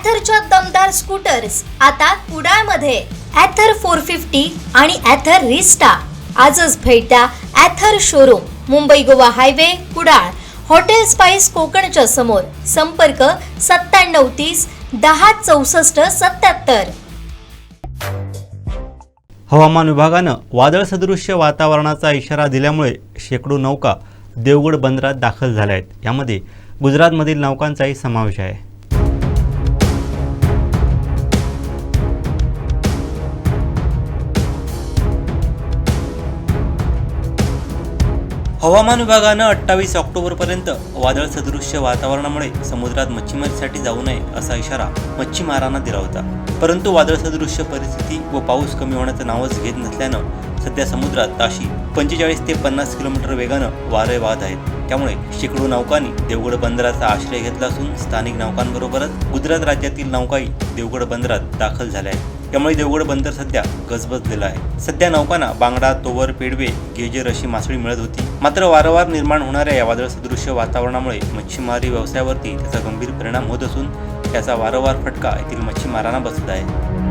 ॲथरच्या दमदार स्कूटर्स आता कुडाळमध्ये. ॲथर फोर फिफ्टी आणि ॲथर रिस्टा आजच भेट द्या Ather showroom Mumbai Goa highway Kudal. Hotel spice कोकणच्या समोर. संपर्क सत्त्याण्णव तीस दहा चौसष्ट सत्याहत्तर हवामान विभागानं वादळ सदृश्य वातावरणाचा इशारा दिल्यामुळे शेकडो नौका देवगड बंदरात दाखल झाल्या आहेत. यामध्ये गुजरातमधील नौकांचाही समावेश आहे. हवामान विभागानं अठ्ठावीस ऑक्टोबरपर्यंत वादळ सदृश्य वातावरणामुळे समुद्रात मच्छीमारीसाठी जाऊ नये असा इशारा मच्छीमारांना दिला होता. परंतु वादळ सदृश्य परिस्थिती व पाऊस कमी होण्याचं नावच घेत नसल्यानं सध्या समुद्रात ताशी पंचेचाळीस ते पन्नास किलोमीटर वेगानं वारे वाहत आहेत. त्यामुळे शेकडो नौकांनी देवगड बंदराचा आश्रय घेतला असून स्थानिक नौकांबरोबरच गुजरात राज्यातील नौकाही देवगड बंदरात दाखल झाल्या आहेत. त्यामुळे देवगड बंदर सध्या गजबजलेलं आहे. सध्या नौकांना बांगडा तोवर पेडवे गेजर अशी मासळी मिळत होती. मात्र वारंवार निर्माण होणाऱ्या या वादळ सदृश्य वातावरणामुळे मच्छीमारी व्यवसायावरती त्याचा गंभीर परिणाम होत असून त्याचा वारंवार फटका येथील मच्छीमारांना बसत आहे.